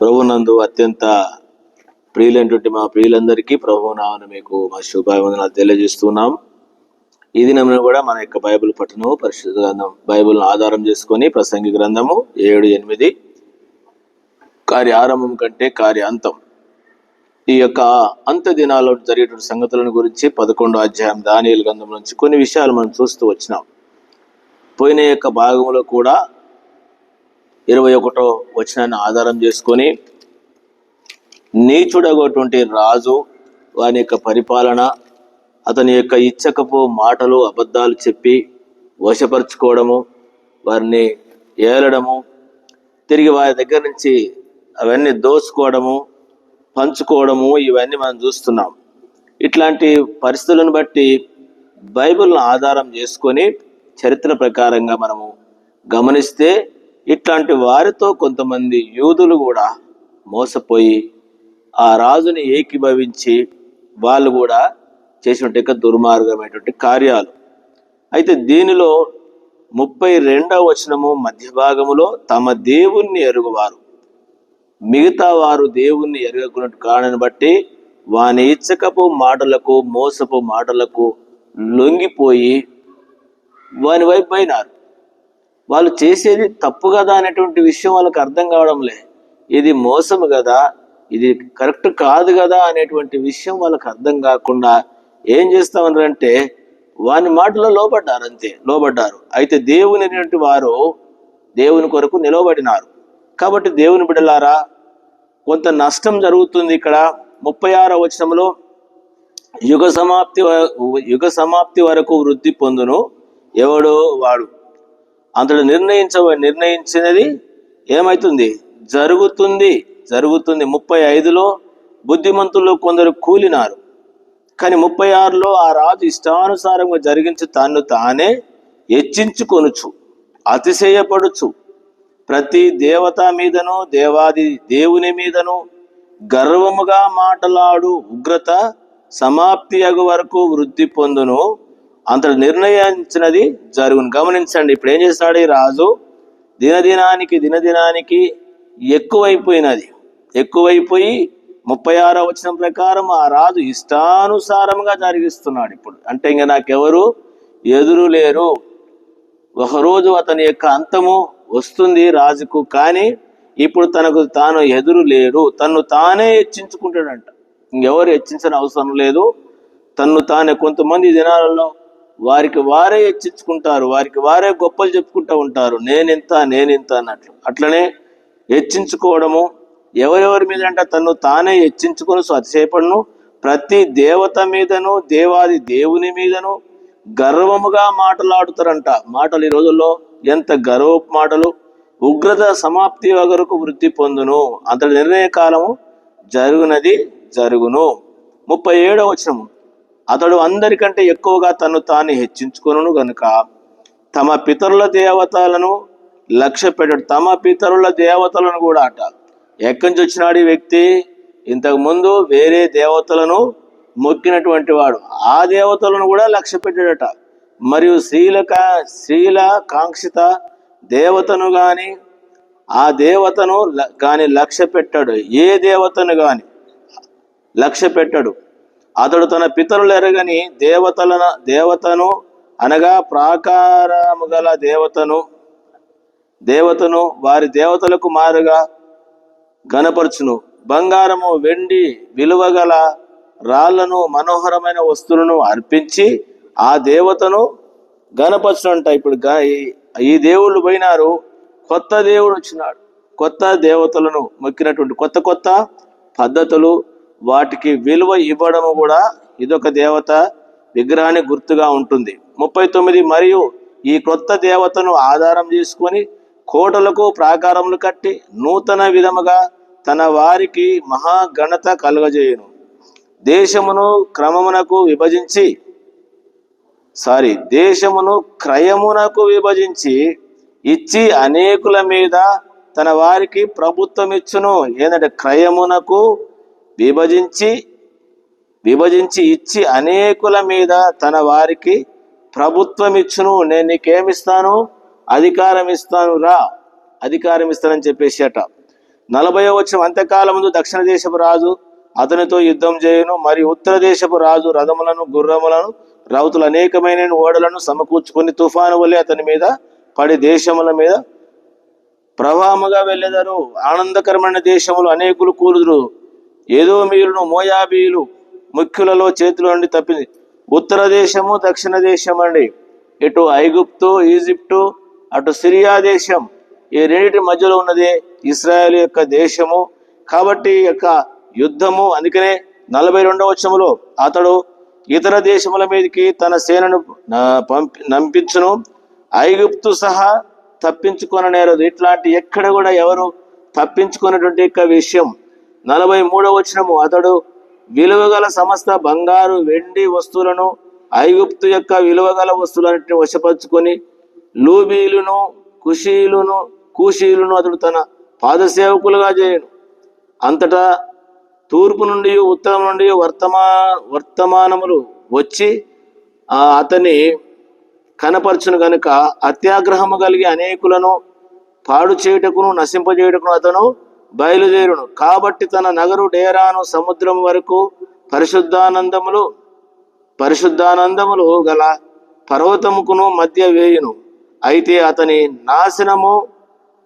ప్రభునందు అత్యంత ప్రియులైనటువంటి మా ప్రియులందరికీ ప్రభు నామను మీకు మా శుభాభివందనాలు తెలియజేస్తున్నాం. ఈ దినం కూడా మన యొక్క బైబిల్ పఠనము పరిశుద్ధ గ్రంథం బైబిల్ను ఆధారం చేసుకొని ప్రసంగి గ్రంథము ఏడు ఎనిమిది. కార్య ఆరంభం కంటే కార్య అంతం. ఈ యొక్క అంత దినాల్లో జరిగేటువంటి సంగతులను గురించి పదకొండో అధ్యాయం దానియలు గ్రంథం నుంచి కొన్ని విషయాలు మనం చూస్తూ వచ్చినాం. పోయిన యొక్క భాగంలో కూడా ఇరవై ఒకటో వచనాన్ని ఆధారం చేసుకొని నీచుడగటువంటి రాజు వాని యొక్క పరిపాలన అతని యొక్క ఇచ్చకపు మాటలు అబద్ధాలు చెప్పి వశపరుచుకోవడము వారిని ఏలడము తిరిగి వారి దగ్గర నుంచి అవన్నీ దోచుకోవడము పంచుకోవడము ఇవన్నీ మనం చూస్తున్నాం. ఇట్లాంటి పరిస్థితులను బట్టి బైబిల్ను ఆధారం చేసుకొని చరిత్ర ప్రకారంగా మనము గమనిస్తే ఇట్లాంటి వారితో కొంతమంది యూదులు కూడా మోసపోయి ఆ రాజుని ఏకీభవించి వాళ్ళు కూడా చేసినట్టు దుర్మార్గమైనటువంటి కార్యాలు. అయితే దీనిలో ముప్పై రెండవ వచనము మధ్య భాగములో తమ దేవుణ్ణి ఎరుగువారు. మిగతా వారు దేవుణ్ణి ఎరగకున్నట్టు కారణాన్ని బట్టి వాని ఇచ్చకపు మాటలకు మోసపు మాటలకు లొంగిపోయి వాని వైపు పోయినారు వాళ్ళు చేసేది తప్పు కదా అనేటువంటి విషయం వాళ్ళకి అర్థం కావడంలే. ఇది మోసము కదా ఇది కరెక్ట్ కాదు కదా అనేటువంటి విషయం వాళ్ళకి అర్థం కాకుండా ఏం చేస్తామన్నారంటే వాని మాటలో లోబడ్డారు అంతే లోబడ్డారు. అయితే దేవుని అనేటువంటి వారు దేవుని కొరకు నిలవబడినారు. కాబట్టి దేవుని బిడలారా కొంత నష్టం జరుగుతుంది ఇక్కడ. ముప్పై ఆరో వచనంలో యుగ సమాప్తి యుగ సమాప్తి వరకు వృద్ధి పొందును ఎవడో వాడు. అందులో నిర్ణయించ నిర్ణయించినది ఏమవుతుంది జరుగుతుంది. జరుగుతుంది. ముప్పై ఐదులో బుద్ధిమంతుల్లో కొందరు కూలినారు. కానీ ముప్పై ఆరులో ఆ రాజు ఇష్టానుసారంగా జరిగించి తాను తానే హెచ్చించుకొనుచు అతిశయపడుచు ప్రతి దేవత మీదను దేవాది దేవుని మీదను గర్వముగా మాటలాడు. ఉగ్రత సమాప్తి అగు వరకు వృద్ధి పొందును. అంతటి నిర్ణయించినది జరుగును. గమనించండి ఇప్పుడు ఏం చేస్తాడు ఈ రాజు? దినదినానికి దినదినానికి ఎక్కువైపోయినది. ఎక్కువైపోయి ముప్పై ఆరో వచ్చిన ప్రకారం ఆ రాజు ఇష్టానుసారంగా జరిగిస్తున్నాడు ఇప్పుడు. అంటే ఇంకా నాకెవరు? ఎదురు లేరు. ఒకరోజు అతని యొక్క అంతము వస్తుంది రాజుకు కానీ ఇప్పుడు తనకు తాను ఎదురు లేరు తన్ను తానే హెచ్చించుకుంటాడంట. ఇంకెవరు హెచ్చించిన అవసరం లేదు. తన్ను తానే కొంతమంది దినాలలో వారికి వారే హెచ్చించుకుంటారు వారికి వారే గొప్పలు చెప్పుకుంటూ ఉంటారు. నేనింత నేనింత అన్నట్లు. అట్లనే హెచ్చించుకోవడము ఎవరెవరి మీద అంటే తను తానే హెచ్చించుకుని అతిశయపడును. ప్రతి దేవత మీదను దేవాది దేవుని మీదను గర్వముగా మాటలాడుతారంట. మాటలు ఈ రోజుల్లో ఎంత గర్వ మాటలు ఉగ్రత సమాప్తి వగరకు వృద్ధి పొందును. అంతటి నిర్ణయ కాలము జరుగునది జరుగును. ముప్పై ఏడవ వచనము. అతడు అందరికంటే ఎక్కువగా తను తాను హెచ్చించుకొను గనుక తమ పితరుల దేవతలను లక్ష్య పెట్టాడు తమ పితరుల దేవతలను కూడా అట. ఎక్కడి నుంచి వచ్చినాడు ఈ వ్యక్తి? ఇంతకుముందు వేరే దేవతలను మొక్కినటువంటి వాడు. ఆ దేవతలను కూడా లక్ష్య పెట్టాడట. మరియు స్త్రీల కా- స్త్రీల కాంక్షిత దేవతను గాని ఆ దేవతను కానీ లక్ష్య పెట్టాడు. ఏ దేవతను గాని లక్ష్య పెట్టాడు. అతడు తన పితరులు ఎరగని దేవతల దేవతను అనగా ప్రాకారము గల దేవతను దేవతను వారి దేవతలకు మారుగా గనపరచును బంగారము వెండి విలువగల రాళ్ళను మనోహరమైన వస్తువులను అర్పించి ఆ దేవతను గనపరచునంట ఇప్పుడు గా- ఈ దేవుళ్ళు పోయినారు కొత్త దేవుడు వచ్చినాడు. కొత్త దేవతలను మొక్కినటువంటి కొత్త కొత్త పద్ధతులు వాటికి విలువ ఇవ్వడము కూడా ఇదొక దేవత విగ్రహానికి గుర్తుగా ఉంటుంది. ముప్పై తొమ్మిది మరియు ఈ కొత్త దేవతను ఆధారం చేసుకొని కోటలకు ప్రాకారములు కట్టి నూతన విధముగా తన వారికి మహాఘనత కలుగజేయును. దేశమును క్రమమునకు విభజించి సారీ దేశమును క్రయమునకు విభజించి ఇచ్చి అనేకుల మీద తన వారికి ప్రభుత్వం ఇచ్చును ఏంటంటే క్రయమునకు విభజించి విభజించి ఇచ్చి అనేకుల మీద తన వారికి ప్రభుత్వం ఇచ్చును నేను నీకేమిస్తాను? అధికారం ఇస్తాను రా. అధికారం ఇస్తానని చెప్పేసి అట నలభై వచ్చిన అంత్యకాలం ముందు దక్షిణ దేశపు రాజు అతనితో యుద్ధం చేయను. మరియు ఉత్తర దేశపు రాజు రథములను గుర్రములను రౌతులు అనేకమైన ఓడలను సమకూర్చుకుని తుఫాను వల్లే అతని మీద పడి దేశముల మీద ప్రవాహముగా వెళ్ళెదరు. ఆనందకరమైన దేశములు అనేకులు కూలుదురు. ఏదో మీరును మోయాబీలు ముఖ్యులలో చేతుల నుండి తప్పింది. ఉత్తర దేశము దక్షిణ దేశం అండి. ఇటు ఐగుప్తు ఈజిప్టు అటు సిరియా దేశం. ఈ రెండింటి మధ్యలో ఉన్నది ఇస్రాయేల్ యొక్క దేశము. కాబట్టి యొక్క యుద్ధము అందుకనే నలభై రెండవ వచ్చములో అతడు ఇతర దేశముల మీదకి తన సేనను పంపి నంపించును. ఐగుప్తు సహా తప్పించుకొననేరదు. ఇట్లాంటి ఎక్కడ కూడా ఎవరు తప్పించుకున్నటువంటి యొక్క విషయం నలభై మూడవ వచనము. అతడు విలువగల సమస్త బంగారు వెండి వస్తువులను ఐగుప్తు యొక్క విలువగల వస్తువులన్నింటిని వశపరుచుకొని లూబీలును కుషీలును కూషీలును అతడు తన పాదసేవకులుగా చేయను. అంతటా తూర్పు నుండి ఉత్తరం నుండి వర్తమా వర్తమానములు వచ్చి అతని కనపరచును గనుక అత్యాగ్రహము కలిగి అనేకులను పాడు చేయుటకును నశింపజేయుటకును అతను బయలుదేరును. కాబట్టి తన నగరు డేరాను సముద్రం వరకు పరిశుద్ధానందములు పరిశుద్ధానందములు గల పర్వతముకును మధ్య వేయును. అయితే అతని నాశనము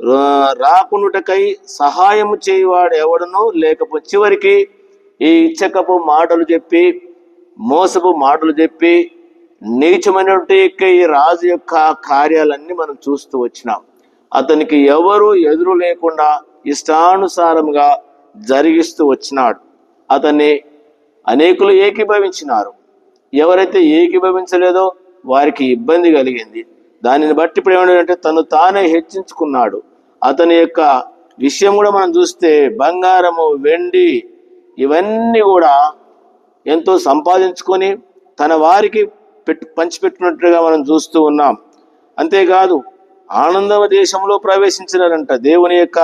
రాకునుటకై రాకుండుటకై సహాయము చేయువాడు ఎవడను లేకపో చివరికి ఈ ఇచ్చకపు మాటలు చెప్పి మోసపు మాటలు చెప్పి నీచమైనటువంటి ఈ రాజు యొక్క కార్యాలన్నీ మనం చూస్తూ వచ్చినాం. అతనికి ఎవరు ఎదురు లేకుండా ఇష్టానుసారముగా జరిగిస్తూ వచ్చినాడు. అతన్ని అనేకులు ఏకీభవించినారు. ఎవరైతే ఏకీభవించలేదో వారికి ఇబ్బంది కలిగింది. దానిని బట్టి ఇప్పుడు ఏమంటే తను తానే హెచ్చించుకున్నాడు. అతని యొక్క విషయం కూడా మనం చూస్తే బంగారము వెండి ఇవన్నీ కూడా ఎంతో సంపాదించుకొని తన వారికి పెట్టు పంచిపెట్టినట్టుగా మనం చూస్తూ ఉన్నాం. అంతేకాదు ఆనందవ దేశంలో ప్రవేశించినారంట. దేవుని యొక్క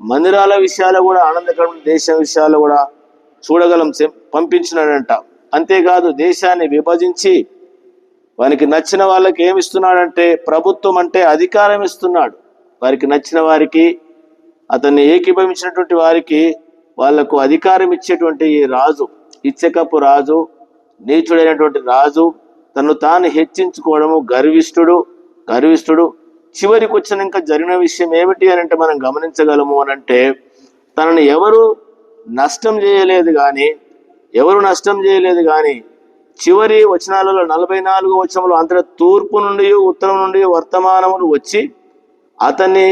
మందిరాల విషయాలు కూడా ఆనందకరమైన దేశం విషయాలు కూడా చూడగలం పంపించినాడంట. అంతేకాదు దేశాన్ని విభజించి వారికి నచ్చిన వాళ్ళకి ఏమి ఇస్తున్నాడంటే ప్రభుత్వం అంటే అధికారం ఇస్తున్నాడు. వారికి నచ్చిన వారికి అతన్ని ఏకీభవించినటువంటి వారికి వాళ్ళకు అధికారం ఇచ్చేటువంటి ఈ రాజు ఇచ్చకపు రాజు నీచుడైనటువంటి రాజు తను తాను హెచ్చించుకోవడము గర్విష్ఠుడు గర్విష్ఠుడు చివరికి వచ్చినాక జరిగిన విషయం ఏమిటి అని అంటే మనం గమనించగలము అని అంటే తనని ఎవరు నష్టం చేయలేదు కానీ ఎవరు నష్టం చేయలేదు కానీ చివరి వచనాలలో నలభై నాలుగు వచనంలో అంతట తూర్పు నుండి ఉత్తరం నుండి వర్తమానములు వచ్చి అతన్ని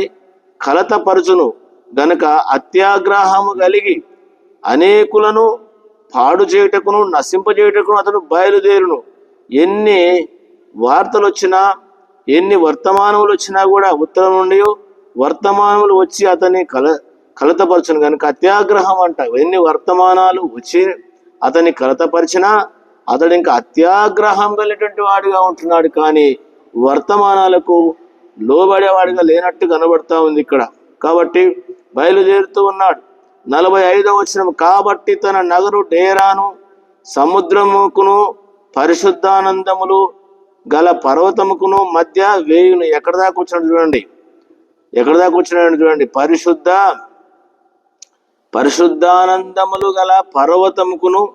కలతపరచును. గనుక అత్యాగ్రహము కలిగి అనేకులను పాడు చేయుటకును నశింపజేయుటకును అతను బయలుదేరును. ఎన్ని వార్తలు వచ్చినా ఎన్ని వర్తమానములు వచ్చినా కూడా ఉత్తరం నుండి వర్తమానములు వచ్చి అతన్ని కల కలతపరచును కనుక అత్యాగ్రహం అంట. ఎన్ని వర్తమానాలు వచ్చి అతన్ని కలతపరిచినా అతడు ఇంకా అత్యాగ్రహం కలిగినటువంటి వాడిగా ఉంటున్నాడు. కానీ వర్తమానాలకు లోబడేవాడిగా లేనట్టు కనబడతా ఉంది ఇక్కడ. కాబట్టి బయలుదేరుతూ ఉన్నాడు. నలభై ఐదవ వచనం కాబట్టి తన నగరు డేరాను సముద్రముకును పరిశుద్ధానందములు గల పర్వతముకును మధ్య వేయును. ఎక్కడ దాకా వచ్చినాడు చూడండి. ఎక్కడ దాకా వచ్చినాడు చూడండి. పరిశుద్ధ పరిశుద్ధానందములు గల పర్వతముకును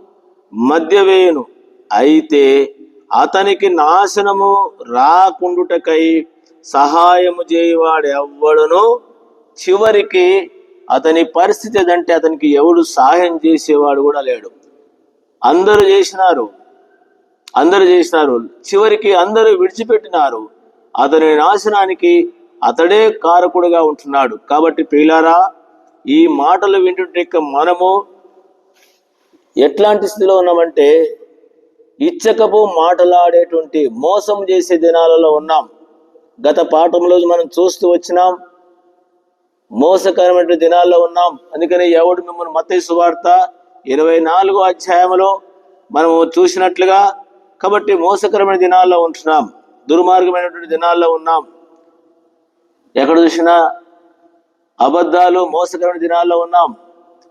మధ్య వేయును. అయితే అతనికి నాశనము రాకుండుటకై సహాయము చేయవాడు ఎవ్వడును చివరికి అతని పరిస్థితి ఏదంటే అతనికి ఎవడు సహాయం చేసేవాడు కూడా లేడు. అందరూ చేసినారు. అందరూ చేసినారు. చివరికి అందరూ విడిచిపెట్టినారు. అతని నాశనానికి అతడే కారకుడుగా ఉంటున్నాడు. కాబట్టి ప్రియులారా ఈ మాటలు వింటుంటే మనము ఎట్లాంటి స్థితిలో ఉన్నామంటే ఇచ్చకపు మాటలాడేటువంటి మోసం చేసే దినాలలో ఉన్నాం. గత పాఠంలో మనం చూస్తూ వచ్చినాం. మోసకరమైన దినాల్లో ఉన్నాం. అందుకని ఎవడు మిమ్మల్ని మత్తయి సువార్త ఇరవై నాలుగో అధ్యాయంలో మనము చూసినట్లుగా కాబట్టి మోసకరమైన దినాల్లో ఉంటున్నాం. దుర్మార్గమైనటువంటి దినాల్లో ఉన్నాం. ఎక్కడ చూసినా అబద్ధాలు మోసకరమైన దినాల్లో ఉన్నాం.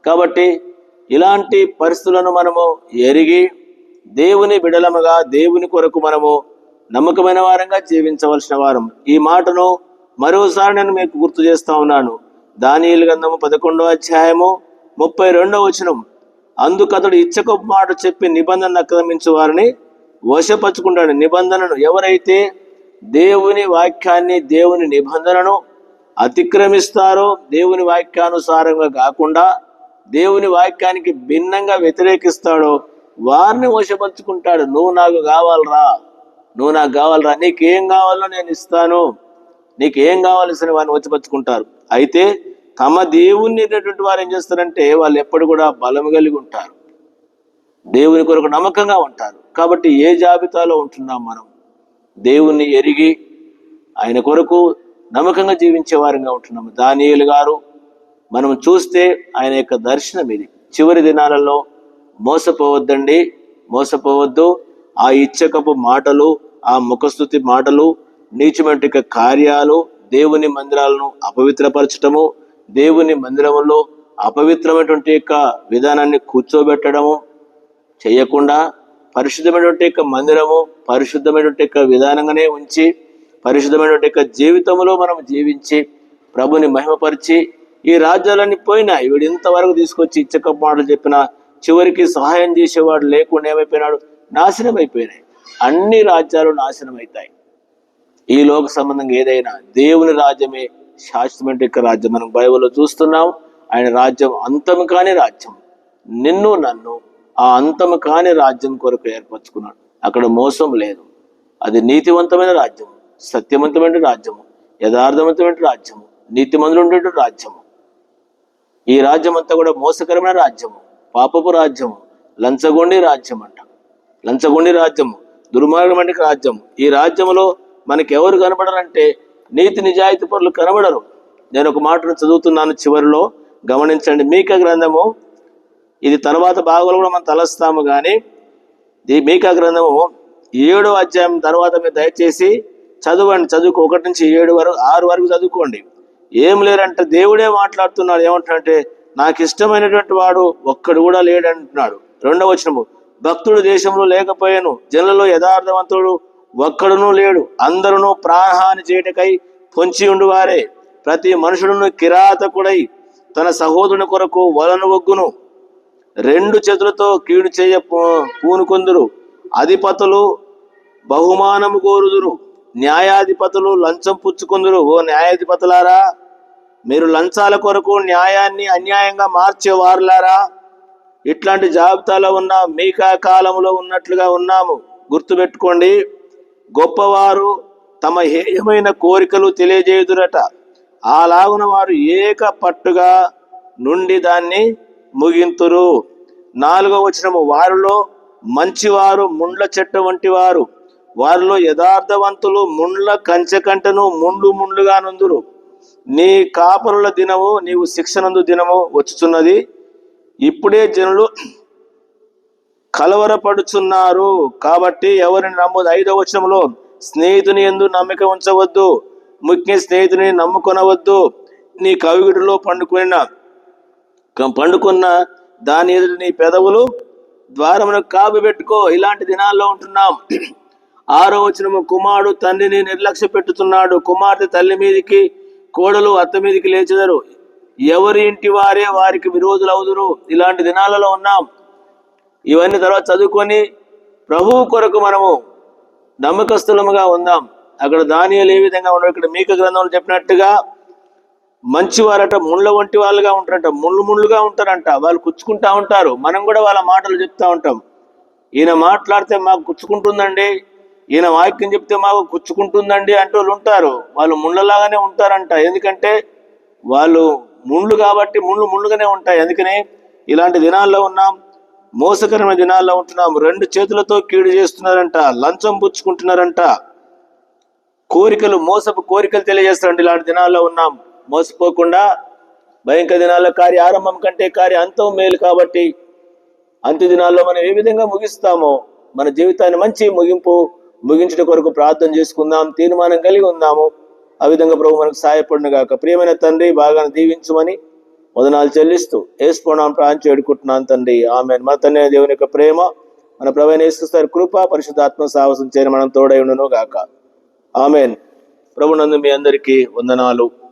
కాబట్టి ఇలాంటి పరిస్థితులను మనము ఎరిగి దేవుని బిడలముగా దేవుని కొరకు మనము నమ్మకమైన వారంగా జీవించవలసిన వారం. ఈ మాటను మరోసారి నేను మీకు గుర్తు చేస్తా ఉన్నాను. దానియులు గంధము పదకొండో అధ్యాయము ముప్పై రెండో వచనం. అందుకతడు ఇచ్చకొప్ప మాట చెప్పి నిబంధన అక్రమించు వారిని వశపరుచుకుంటాడు. నిబంధనను ఎవరైతే దేవుని వాక్యాన్ని దేవుని నిబంధనను అతిక్రమిస్తారో దేవుని వాక్యానుసారంగా కాకుండా దేవుని వాక్యానికి భిన్నంగా వ్యతిరేకిస్తాడో వారిని వశపరుచుకుంటాడు. నువ్వు నాకు కావాలరా నువ్వు నాకు కావాలరా నీకేం కావాలో నేను ఇస్తాను నీకేం కావాల్సిన వారిని వశపరుచుకుంటారు. అయితే తమ దేవుణ్ణి వారు ఏం చేస్తారంటే వాళ్ళు ఎప్పుడు కూడా బలం కలిగి ఉంటారు. దేవుని కొరకు నమ్మకంగా ఉంటారు. కాబట్టి ఏ జాబితాలో ఉంటున్నాం మనం? దేవుణ్ణి ఎరిగి ఆయన కొరకు నమ్మకంగా జీవించే వారంగా ఉంటున్నాము. దానియులు గారు మనం చూస్తే ఆయన యొక్క దర్శనం ఇది. చివరి దినాలలో మోసపోవద్దండి మోసపోవద్దు. ఆ ఇచ్చకపు మాటలు ఆ ముఖస్థుతి మాటలు నీచమంటిక కార్యాలు దేవుని మందిరాలను అపవిత్రపరచటము దేవుని మందిరంలో అపవిత్రమైనటువంటి యొక్క విధానాన్ని కూర్చోబెట్టడము చేయకుండా పరిశుద్ధమైనటువంటి యొక్క మందిరము పరిశుద్ధమైనటువంటి యొక్క విధానంగానే ఉంచి పరిశుద్ధమైనటువంటి యొక్క జీవితంలో మనం జీవించి ప్రభుని మహిమపరిచి ఈ రాజ్యాలన్నీ పోయినాయి వీడు ఇంతవరకు తీసుకొచ్చి ఇచ్చక మాటలు చెప్పిన చివరికి సహాయం చేసేవాడు లేకుండా ఏమైపోయినాడు? నాశనం అయిపోయినాయి అన్ని రాజ్యాలు నాశనం అవుతాయి ఈ లోక సంబంధంగా ఏదైనా దేవుని రాజ్యమే శాశ్వతమైన యొక్క రాజ్యం. మనం బైబిల్లో చూస్తున్నాం ఆయన రాజ్యం అంతము కాని రాజ్యం. నిన్ను నన్ను ఆ అంతము కాని రాజ్యం కొరకు ఏర్పరచుకున్నాడు. అక్కడ మోసం లేదు. అది నీతివంతమైన రాజ్యము సత్యవంతమైన రాజ్యము యథార్థవంతమైన రాజ్యము నీతిమంతులు ఉండే రాజ్యము. ఈ రాజ్యం అంతా కూడా మోసకరమైన రాజ్యము పాపపు రాజ్యము లంచగొండి రాజ్యం అంట లంచగొండి రాజ్యము దుర్మార్గమైన రాజ్యం ఈ రాజ్యములో మనకి ఎవరు కనబడరంటే నీతి నిజాయితీ పనులు కనబడరు. నేను ఒక మాటను చదువుతున్నాను చివరిలో. గమనించండి మీక గ్రంథము ఇది తర్వాత భాగంలో కూడా మనం తలస్తాము కానీ ఈ మీకా గ్రంథము ఏడో అధ్యాయం తర్వాత మీరు దయచేసి చదవండి. చదువుకో ఒకటి నుంచి ఏడు వరకు ఆరు వరకు చదువుకోండి. ఏం లేరంటే దేవుడే మాట్లాడుతున్నాడు. ఏమంటున్నాడంటే నాకు ఇష్టమైనటువంటి వాడు ఒక్కడు కూడా లేడంటున్నాడు రెండవ వచనము భక్తుడు దేశంలో లేకపోయాను జనులలో యథార్థవంతుడు ఒక్కడునూ లేడు. అందరూ ప్రాణహాని చేయటకై పొంచి ఉండువారే. ప్రతి మనుషుడును కిరాతకుడై తన సహోదరుని కొరకు వలను ఒగ్గును. రెండు చేతులతో కీడు చేయ పూ- పూనుకొందురు. అధిపతులు బహుమానము కోరుదురు. న్యాయాధిపతులు లంచం పుచ్చుకుందురు. ఓ న్యాయాధిపతులారా మీరు లంచాల కొరకు న్యాయాన్ని అన్యాయంగా మార్చేవారులారా ఇట్లాంటి జాబితాలో ఉన్న మీకా కాలంలో ఉన్నట్లుగా ఉన్నాము. గుర్తుపెట్టుకోండి గొప్పవారు తమ హేయమైన కోరికలు తెలియజేయుదురట. అలాగున వారు ఏక పట్టుగా నుండి దాన్ని ముగింతురు. నాలుగో వచనము వారిలో మంచివారు ముండ్ల చెట్టు వంటి వారు. వారిలో యథార్థవంతులు ముండ్ల కంచె కంటను ముండ్లు ముండ్లుగా నుందురు. నీ కాపరుల దినము నీవు శిక్షనందు దినము వచ్చుచున్నది. ఇప్పుడే జనులు కలవరపడుచున్నారు. కాబట్టి ఎవరిని నమ్మదు ఐదవ వచనంలో స్నేహితుని ఎందు నమ్మిక ఉంచవద్దు. ముఖ్య స్నేహితుని నమ్ముకొనవద్దు. నీ కవిగుడిలో పండుకున్న పండుకున్న దాని ఎదుట నీ పెదవులు ద్వారమును కాపు పెట్టుకో. ఇలాంటి దినాల్లో ఉంటున్నాం. ఆరో వచనము కుమారుడు తండ్రిని నిర్లక్ష్య పెట్టుతున్నాడు. కుమార్తె తల్లి మీదికి కోడలు అత్త మీదికి లేచెదరు. ఎవరి ఇంటి వారే వారికి విరోధులు అవుదురు. ఇలాంటి దినాలలో ఉన్నాం. ఇవన్నీ తర్వాత చదువుకొని ప్రభువు కొరకు మనము నమ్మకస్తులముగా ఉందాం. అక్కడ దానియాలు ఏ విధంగా ఉండవు. ఇక్కడ మీక గ్రంథంలో చెప్పినట్టుగా మంచివారట ముళ్ళ వంటి వాళ్ళుగా ఉంటారంట ముళ్ళు ముళ్ళుగా ఉంటారంట. వాళ్ళు కుచ్చుకుంటా ఉంటారు. మనం కూడా వాళ్ళ మాటలు చెప్తా ఉంటాం. ఈయన మాట్లాడితే మాకు కుచ్చుకుంటుందండి. ఈయన వాక్యం చెప్తే మాకు కుచ్చుకుంటుందండి అంటే వాళ్ళు ఉంటారు. వాళ్ళు ముళ్ళలాగానే ఉంటారంట. ఎందుకంటే వాళ్ళు ముళ్ళు కాబట్టి ముళ్ళు ముళ్ళుగానే ఉంటాయి. అందుకని ఇలాంటి దినాల్లో ఉన్నాం. మోసకరమైన దినాల్లో ఉంటున్నాం. రెండు చేతులతో కీడు చేస్తున్నారంట. లంచం పుచ్చుకుంటున్నారంట. కోరికలు మోసపు కోరికలు తెలియజేస్తారండి. ఇలాంటి దినాల్లో ఉన్నాం. మోసపోకుండా భయంకర దినాల్లో కార్య ఆరంభం కంటే కార్య అంతం మేలు కాబట్టి అంత్య దినాల్లో మనం ఏ విధంగా ముగిస్తామో మన జీవితాన్ని మంచి ముగింపు ముగించడం కొరకు ప్రార్థన చేసుకుందాం తీర్మానం కలిగి ఉందాము. ఆ విధంగా ప్రభు మనకు సహాయపడిన గాక. ప్రియమైన తండ్రి బాగా దీవించమని వదనాలు చెల్లిస్తూ వేసుకోవడం ప్రాంచి వేడుకుంటున్నాను తండ్రి. ఆమె మన తండ్రి దేవుని యొక్క ప్రేమ మన ప్రవీణ వేసుకొస్తారు కృప పరిశుద్ధాత్మ సాహసం చేయని మనం తోడై ఉండును గాక. ఆమెన్. ప్రభునందు మీ అందరికీ వందనాలు.